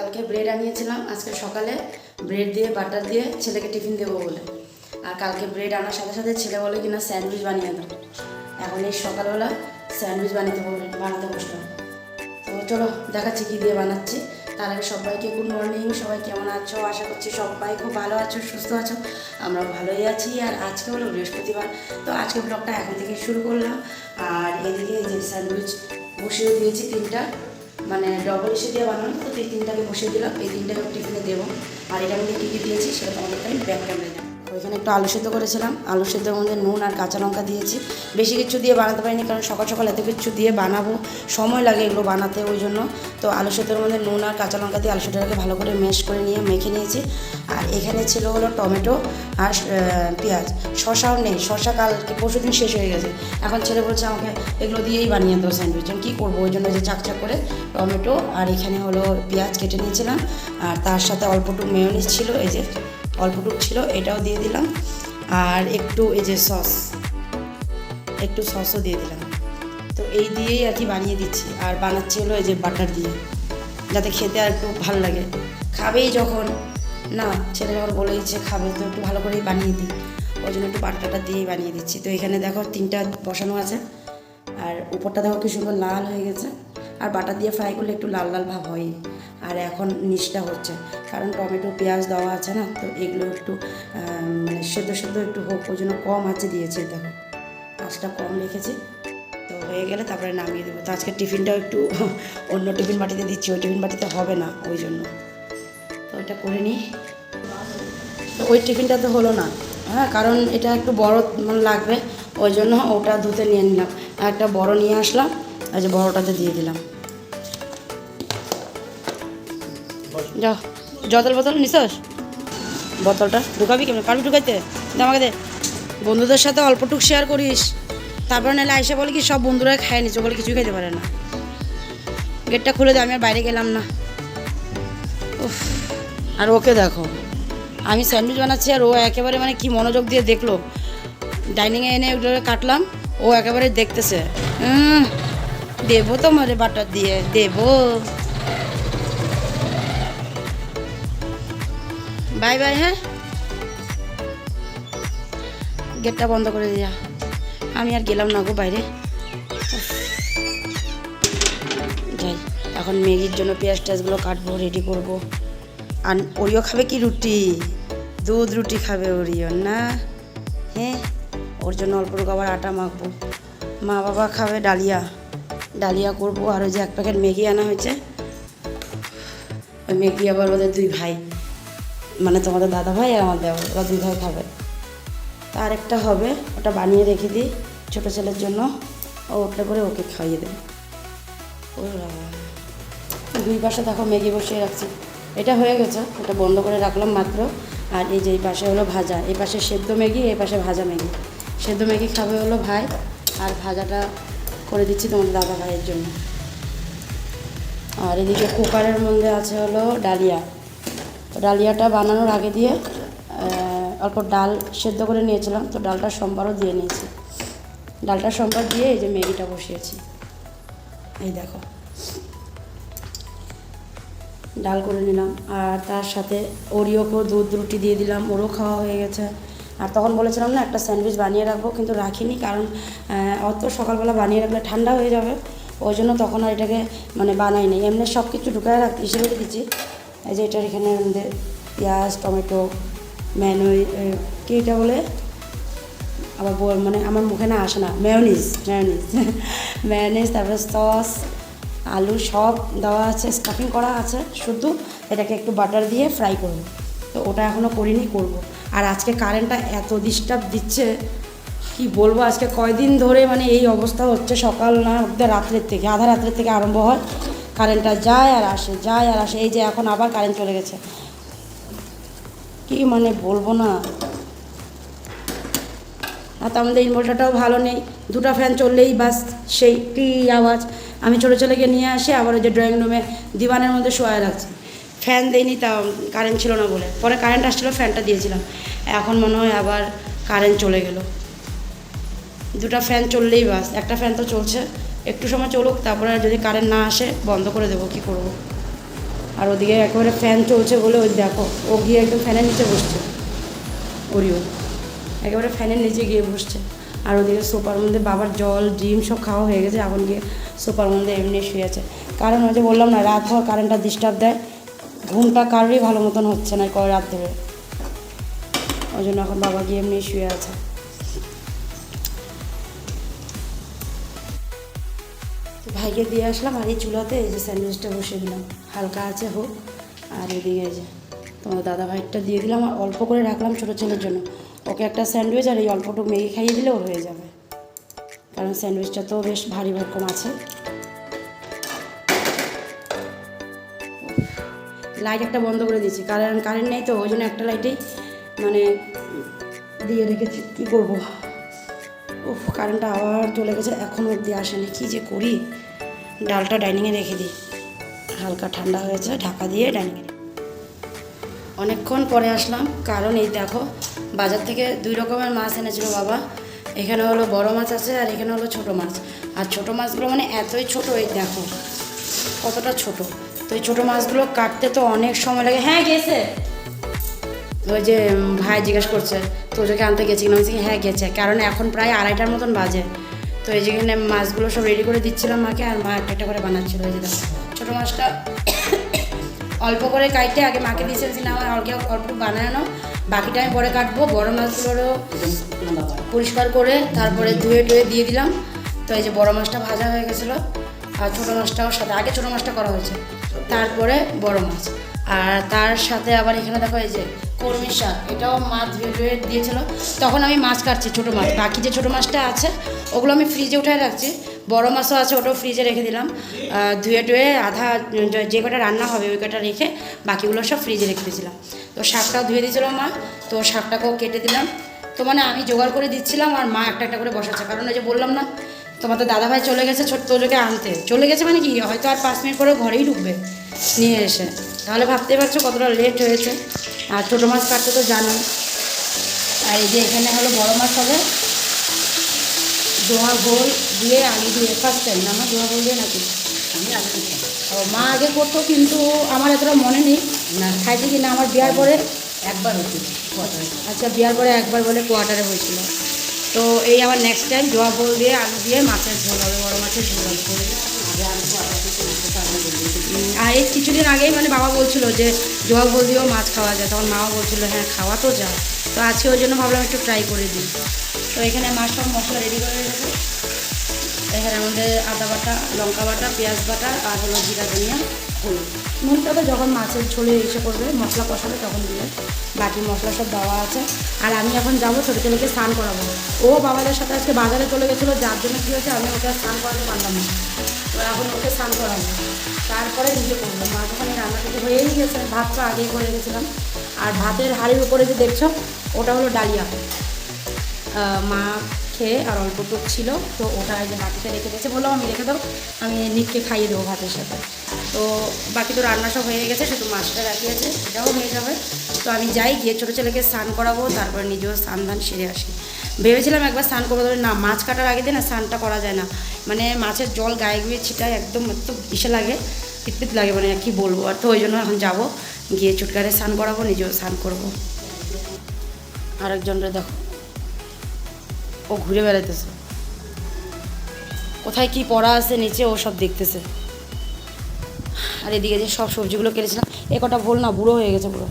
কালকে ব্রেড আনিয়েছিলাম, আজকে সকালে ব্রেড দিয়ে বাটার দিয়ে ছেলেকে টিফিন দেবো বলে। আর কালকে ব্রেড আনার সাথে সাথে ছেলে বলে কিনা স্যান্ডউইচ বানিয়ে দাও। এখন এই সকালবেলা স্যান্ডউইচ বানাতে বলে বানাতে বসলাম তো চলো, দেখাচ্ছি কী দিয়ে বানাচ্ছি। তার আগে সবাইকে গুড মর্নিং সবাই কেমন আছো? আশা করছি সবাই খুব ভালো আছো, সুস্থ আছো। আমরা ভালোই আছি। আর আজকে হলো বৃহস্পতিবার, তো আজকে ব্লগটা এখন থেকে শুরু করলাম। আর এদিকে যে স্যান্ডউইচ বসিয়ে দিয়েছি তিনটা। মানে ডবল এসে দিয়ে বানানো তো তিনটাকে বসিয়ে দিলাম, এই তিনটাকে টিফিনে দেবো। আর এটা আমি কী কী দিয়েছি সেটা তোমাদেরকে আমি ব্যাক ক্যামেরা ওইখানে একটু আলু সেদ্ধ করেছিলাম। আলু সেদ্ধের মধ্যে নুন আর কাঁচা লঙ্কা দিয়েছি। বেশি কিছু দিয়ে বানাতে পারিনি কারণ সকাল সকাল এত কিছু দিয়ে বানাবো, সময় লাগে এগুলো বানাতে ওই জন্য। তো আলু সেদ্ধের মধ্যে নুন আর কাঁচা লঙ্কা দিয়ে আলু সেদ্ধটাকে ভালো করে মেশ করে নিয়ে মেখে নিয়েছি। আর এখানে ছিল হলো টমেটো আর পেঁয়াজ। শশাও নেই শশা কালকে পরশু দিন শেষ হয়ে গেছে। এখন ছেলে বলছে আমাকে এগুলো দিয়েই বানিয়ে দেবো স্যান্ডউইচ। আমি কী করব? ওই জন্য যে চাকচাক করে টমেটো আর এখানে হলো পেঁয়াজ কেটে নিয়েছিলাম। আর তার সাথে অল্পটুকু মেয়নিজ ছিল, এই যে অল্পটুকু ছিল, এটাও দিয়ে দিলাম। আর একটু এই যে সস, একটু সসও দিয়ে দিলাম। তো এই দিয়েই আর কি বানিয়ে দিচ্ছি। আর বানাচ্ছি হলো এই যে বাটার দিয়ে, যাতে খেতে আর একটু ভালো লাগে। খাবেই যখন। না, ছেলে যখন বলে দিচ্ছে খাবে, তো একটু ভালো করেই বানিয়ে দিই। ওই জন্য একটু বাটারটা দিয়েই বানিয়ে দিচ্ছি। তো এখানে দেখো তিনটা বসানো আছে। আর উপরটা দেখো কি সুন্দর লাল হয়ে গেছে। আর বাটার দিয়ে ফ্রাই করলে একটু লাল লাল ভাব হয়ই। আর এখন নিচটা হচ্ছে। কারণ টমেটো, পেঁয়াজ দেওয়া আছে না, তো এগুলো একটু মানে সেদ্ধ সেদ্ধ একটু হোক, ওই জন্য কম আছে দিয়েছে, দেখো। আঁচটা কম রেখেছি। তো হয়ে গেলে তারপরে নামিয়ে দেবো। তো আজকে টিফিনটাও একটু অন্য টিফিন বাটিতে দিচ্ছি, ওই টিফিন বাটিতে হবে না, ওই জন্য। তো ওইটা করে নিই। তো ওই টিফিনটা তো হলো না। হ্যাঁ কারণ এটা একটু বড় মানে লাগবে, ওই জন্য ওটা ধুতে নিয়ে নিলাম। একটা বড় নিয়ে আসলাম আর যে বড়টাতে দিয়ে দিলাম। যাও জলের বোতল নিছস? বোতলটা ঢুকাবি কেমন? কারবি ঢুকাইতে? আমাকে দে। বন্ধুদের সাথে অল্পটুক শেয়ার করিস। তারপরে নাহলে আইসে বলে কি, সব বন্ধুরা খায় নিচ্ছে বলে কিছুই খেতে পারে না। গেটটা খুলে দে, আমি আর বাইরে গেলাম না। উফ, আর ওকে দেখো, আমি স্যান্ডউইচ বানাচ্ছি আর ও একেবারে মানে কি মনোযোগ দিয়ে দেখল। ডাইনিংয়ে এনে ওগুলো কাটলাম, ও একেবারে দেখতেছে। দেবো তো মরে বাটার দিয়ে, দেবো। বাই বাই হ্যাঁ? গেটটা বন্ধ করে দিয়া আমি আর গেলাম না গো বাইরে। যাই, এখন ম্যাগির জন্য পেঁয়াজ টেয়াজগুলো কাটবো রেডি করব। আর ওরিও খাবে কি রুটি? দুধ রুটি খাবে ওরিও, না? হ্যাঁ? ওর জন্য অল্প আবার আটা মাখবো। মা বাবা খাবে ডালিয়া। ডালিয়া করব, আর ওই যে এক প্যাকেট ম্যাগি আনা হয়েছে। ওই ম্যাগি আবার ওদের দুই ভাই। মানে তোমাদের দাদা ভাই আর আমার দেওয়া ওরা ভাই খাবে। তা আরেকটা হবে, ওটা বানিয়ে রেখে দিই ছোটো ছেলের জন্য। ও উঠলে করে ওকে খাইয়ে দেবে। দুই পাশে দেখো ম্যাগি বসিয়ে রাখছি। এটা হয়ে গেছে এটা বন্ধ করে রাখলাম মাত্র। আর এই যে এই পাশে হলো ভাজা, এই পাশে সেদ্ধ ম্যাগি, এই পাশে ভাজা ম্যাগি। সেদ্ধ ম্যাগি খাবে হলো ভাই, আর ভাজাটা করে দিচ্ছি তোমাদের দাদা ভাইয়ের জন্য। আর এদিকে কুকারের মধ্যে আছে হলো ডালিয়া। ডালিয়াটা বানানোর আগে দিয়ে অল্প ডাল সেদ্ধ করে নিয়েছিলাম, তো ডালটা সোমবারও দিয়ে নিয়েছি। ডালটা সোমবার দিয়ে এই যে ম্যাগিটা বসিয়েছি। এই দেখো। ডাল করে নিলাম, আর তার সাথে ওরিওকেও দুধ রুটি দিয়ে দিলাম, ওরও খাওয়া হয়ে গেছে। আর তখন বলেছিলাম না, একটা স্যান্ডউইচ বানিয়ে রাখব, কিন্তু রাখিনি, কারণ অত সকালবেলা বানিয়ে রাখলে ঠান্ডা হয়ে যাবে। ওই জন্য তখন আর এটাকে মানে বানাই বানাইনি। এমনি সব কিছু ঢুকায় রাখতে হিসেবে দিচ্ছি এই যে এটার এখানে আমাদের পেঁয়াজ, টমেটো ম্যানোই কী এটা বলে? আবার বল মানে আমার মুখে না আসে না। মেয়নিজ মেয়নিজ মেয়নিজ তারপরে সস আলু সব দেওয়া আছে স্টাফিং করা আছে। শুধু এটাকে একটু বাটার দিয়ে ফ্রাই করব। তো ওটা এখনও করিনি, করব। আর আজকে কারেন্টটা এত ডিস্টার্ব দিচ্ছে, কি বলব? আজকে কয়দিন ধরে মানে এই অবস্থা হচ্ছে সকাল না রাত্রের থেকে, আধা রাত্রের থেকে আরম্ভ হয়। কারেন্টটা যায় আর আসে, যায় আর আসে, এই যে এখন আবার কারেন্ট চলে গেছে। কি মানে বলব না? আর আমাদের ইনভার্টারটাও ভালো নেই, দুটো ফ্যান চললেই বাস সেই কি আওয়াজ। আমি ছোটো ছেলেকে নিয়ে আসি, আবার ওই যে ড্রয়িং রুমে দিওয়ানের মধ্যে শোয়া রাখছি ফ্যান দেয়নি তা কারেন্ট ছিল না বলে। পরে কারেন্ট আসছিল ফ্যানটা দিয়েছিলাম। এখন মনে হয় আবার কারেন্ট চলে গেল। দুটো ফ্যান চললেই বাস, একটা ফ্যান তো চলছে। একটু সময় চলুক, তারপরে যদি কারেন্ট না আসে, বন্ধ করে দেবো, কী করব? আর ওদিকে একেবারে ফ্যান চলছে বলে ওই দেখো, ও গিয়ে একদম ফ্যানের নিচে বসছে। ওরিও, একেবারে ফ্যানের নিচে গিয়ে বসছে। আর ওদিকে সোফার মধ্যে বাবার জল, ডিম সব খাওয়া হয়ে গেছে, এখন গিয়ে সোফার মধ্যে এমনি শুয়ে আছে। কারণ ওই যে বললাম না, রাত হওয়ার কারেন্টটা ডিস্টার্ব দেয়। ঘুমটা কারোরই ভালো মতন হচ্ছে না কয় রাত ধরে ওই জন্য এখন বাবা গিয়ে এমনি শুয়ে আছে। ভাইকে দিয়ে আসলাম, আর এই চুলাতে এই যে স্যান্ডউইচটা বসিয়ে দিলাম। হালকা আছে হোক, আর এদিকে যে তোমার দাদা ভাইটা দিয়ে দিলাম, আর অল্প করে রাখলাম ছোটো ছেলের জন্য। ওকে একটা স্যান্ডউইচ আর এই অল্পটুকু ম্যাগি খাইয়ে দিলেও হয়ে যাবে। কারণ স্যান্ডউইচটা তো বেশ ভারী ভরকম আছে। লাইট একটা বন্ধ করে দিয়েছি। কারণ কারেন্ট নেই তো, ওই জন্য একটা লাইটেই মানে দিয়ে রেখেছি। কী করব? ও কারেন্টটা আবার চলে গেছে এখনও অবধি আসেনি। কী যে করি? ডালটা ডাইনিংয়ে রেখে দিই। হালকা ঠান্ডা হয়েছে, ঢাকা দিয়ে ডাইনিংয়ে অনেকক্ষণ পরে আসলাম, কারণ এই দেখো, বাজার থেকে দুই রকমের মাছ এনেছিল বাবা। এখানে হলো বড় মাছ আছে আর এখানে হলো ছোট মাছ। আর ছোট মাছগুলো মানে এতই ছোট, এই দেখো, কতটা ছোট। তো এই ছোটো মাছগুলো কাটতে তো অনেক সময় লাগে। হ্যাঁ গেছে। ওই যে ভাই জিজ্ঞেস করছে তোজোকে আনতে গেছি কিনা হ্যাঁ গেছে। কারণ এখন প্রায় আড়াইটার মতন বাজে। তো এই যেখানে মাছগুলো সব রেডি করে দিচ্ছিলাম মাকে, আর মা একটা একটা করে বানাচ্ছিল, এই যে ছোটো মাছটা অল্প করে কাটতে আগে মাকে দিয়েছি না আমার অল্প অল্প বানানো। বাকিটা আমি পরে কাটবো, বড়ো মাছগুলোরও পরিষ্কার করে তারপরে ধুয়ে টুয়ে দিয়ে দিলাম। তো এই যে বড়ো মাছটা ভাজা হয়ে গেছিল, আর ছোটো মাছটাও সাথে, আগে ছোটো মাছটা করা হয়েছে, তারপরে বড় মাছ। আর তার সাথে আবার এখানে দেখো এই যে কর্মী শাক, এটাও মাছ ধুয়ে দিয়েছিল। তখন আমি মাছ কাটছি, ছোটো মাছ। বাকি যে ছোটো মাছটা আছে, ওগুলো আমি ফ্রিজে উঠায় রাখছি। বড় মাছও আছে, ওটাও ফ্রিজে রেখে দিলাম। ধুয়ে টুয়ে আধা, যে- কটা রান্না হবে, ওই কটা রেখে বাকিগুলো সব ফ্রিজে রেখে দিয়েছিলাম। তো শাকটাও ধুয়ে দিয়েছিল মা, তো শাকটাকেও কেটে দিলাম। তো মানে আমি জোগাড় করে দিচ্ছিলাম, আর মা একটা একটা করে বসাচ্ছে। কারণ ওই যে বললাম না, তোমাদের দাদাভাই চলে গেছে ছোট্ট তোজোকে আনতে। চলে গেছে মানে কি? হয়তো আর পাঁচ মিনিট পরে ঘরেই ঢুকবে। নিয়ে এসে। তাহলে ভাবতে পারছ কতটা লেট হয়েছে। আর ছোটো মাছ কাটতে তো জানো আর এই যে এখানে হলো বড় মাছ হবে। দোয়া গোল দিয়ে আলু দিয়ে ফার্স্ট টাইম না আমার দোয়া গোল দিয়ে নাকি? আমি মা আগে করতো কিন্তু আমার এতটা মনে নেই। না খাইতে কি না, আমার বিয়ার পরে একবার কোয়ার্টারে আচ্ছা বিয়ার পরে একবার বলে কোয়ার্টারে হয়েছিল। তো এই আমার নেক্সট টাইম জোয়া গোল দিয়ে আলু দিয়ে মাছের ঝোল হবে, বড়ো মাছের ঝোল হবে। এই কিছুদিন আগেই মানে বাবা বলছিল যে জোয়া গোল দিয়েও মাছ খাওয়া যায়। তখন মাও বলছিল হ্যাঁ খাওয়া তো যায় তো আজকে ওই জন্য ভাবলাম একটু ট্রাই করে দিই। তো এখানে মাছ সব মশলা রেডি করে রেখেছে। এখানে আমাদের আদা বাটা, লঙ্কা বাটা, পেঁয়াজ বাটা আর হলো জিরা, ধনিয়া, হলুদ। নুনটা যখন মাছের ঝোলে এসে করবে মশলা কষাবে তখন দিবে বাকি মশলা সব দেওয়া আছে। আর আমি এখন যাব ছোটো ছেলেকে স্নান করাবো। ও বাবাদের সাথে আজকে বাজারে চলে গেছিল, যার জন্য কী হয়েছে আমি ওকে স্নান করাতে পারলাম না। তো এখন ওকে স্নান করাবো। তারপরে নিজে করব মা যখন এই রান্না থেকে হয়েই গেছে ভাত তো আগেই করে রেখেছিলাম। আর ভাতের হাঁড়ির উপরে যে দেখছ, ওটা হলো ডালিয়া। মা খেয়ে আর অল্প টুক ছিল, তো ওটা যে বাটিতে রেখে দিয়েছে বললাম, আমি রেখে দাও, আমি নিককে খাইয়ে দেবো ভাতের সাথে। তো বাকি তো রান্না সব হয়ে গেছে, শুধু মাছটা রাখিয়েছে সেটাও হয়ে যাবে। তো আমি যাই, গিয়ে ছোটো ছেলেকে স্নান করাবো, তারপরে নিজেও স্নান ধান সেরে আসি। ভেবেছিলাম একবার স্নান করব, তবে না, মাছ কাটার আগে দিয়ে না স্নানটা করা যায় না। মানে মাছের জল গায়ে গুয়ে ছিটায় একদম একটু ইসে লাগে পিটপিট লাগে মানে কী বলব? আর তো ওই জন্য এখন যাব, গিয়ে চুটকারে স্নান করাবো, নিজেও স্নান করব। আরেকজনরে দেখো, ও ঘুরে বেড়াইতেছে। কোথায় কি পড়া আছে, নিচে ও সব দেখতেছে। আর এদিকে যে সব সবজিগুলো কেটেছিলাম, এ কটা ভুল না, বুড়ো হয়ে গেছে পুরো।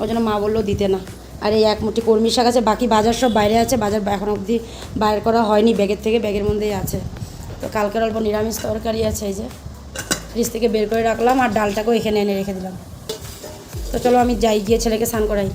ওই জন্য মা বলল দিতে না। আর এই এক মুঠি কর্মী শাক আছে, বাকি বাজার সব বাইরে আছে, বাজার এখন অবধি বাইর করা হয়নি, ব্যাগের থেকে ব্যাগের মধ্যেই আছে। তো কালকের অল্প নিরামিষ তরকারি আছে এই যে। ফ্রিজ থেকে বের করে রাখলাম আর ডালটাকেও এখানে এনে রেখে দিলাম। তো চলো আমি যাই, গিয়ে ছেলেকে স্নান করাই।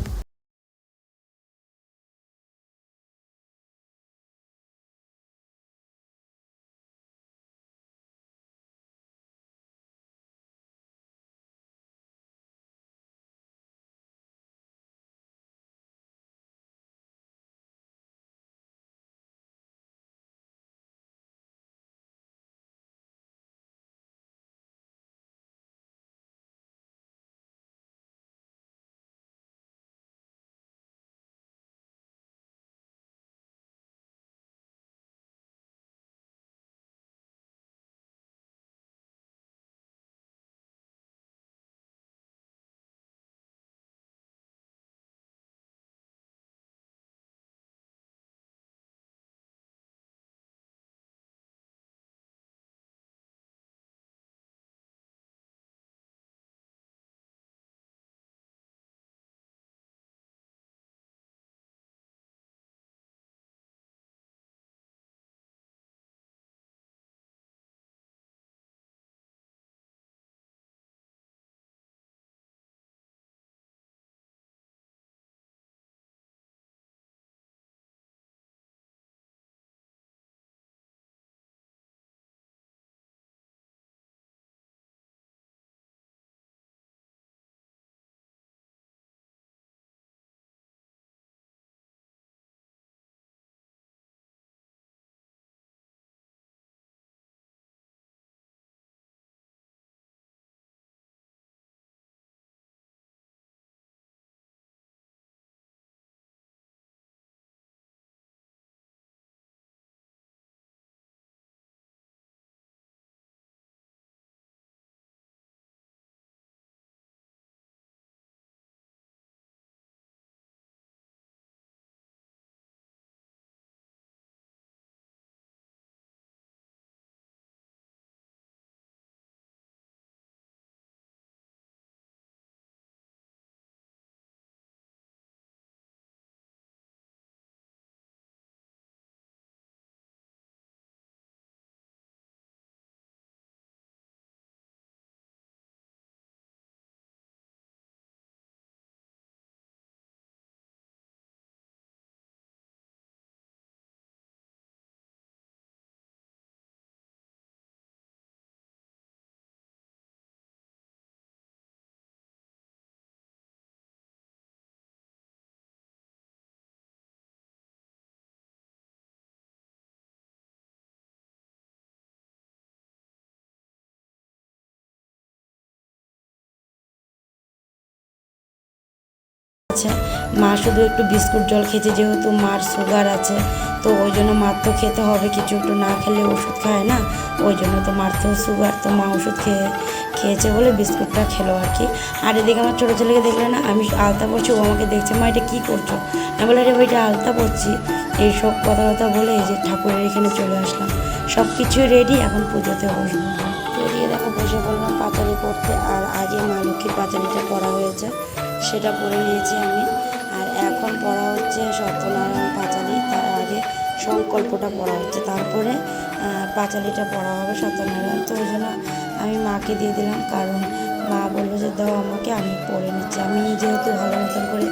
মা শুধু একটু বিস্কুট জল খেয়েছে, যেহেতু মার সুগার আছে, তো ওই জন্য মার তো খেতে হবে, কিছু একটু না খেলে ওষুধ খায় না, ওই জন্য তো মার তো সুগার তো মা ওষুধ খেয়ে, খেয়েছে বলে বিস্কুটটা খেলো আর কি। আর এদিকে আমার ছোটো ছেলেকে দেখলে না, আমি আলতা পড়ছি ও আমাকে দেখছে, মা, এটা কী করছ? আমি বলে রে ওইটা আলতা পড়ছি এইসব কথা কথা বলে এই যে ঠাকুরের এখানে চলে আসলাম। সব কিছুই রেডি এখন পুজোতে বসবো। এদিকে দেখো, বসে বললাম পাঁচালি করতে, আর আগে মা লক্ষ্মীর পাঁচালিটা পড়া হয়েছে, সেটা পড়ে নিয়েছি আমি। এখন পড়া হচ্ছে সত্যনারায়ণ পাঁচালি। তার আগে সংকল্পটা পড়া হচ্ছে। তারপরে পাঁচালিটা পড়া হবে সত্যনারায়ণ। তো ওই জন্য আমি মাকে দিয়ে দিলাম। কারণ মা বলল যে, দাও আমাকে, আমি পড়ে নিচ্ছি। আমি যেহেতু ভালো মতন করে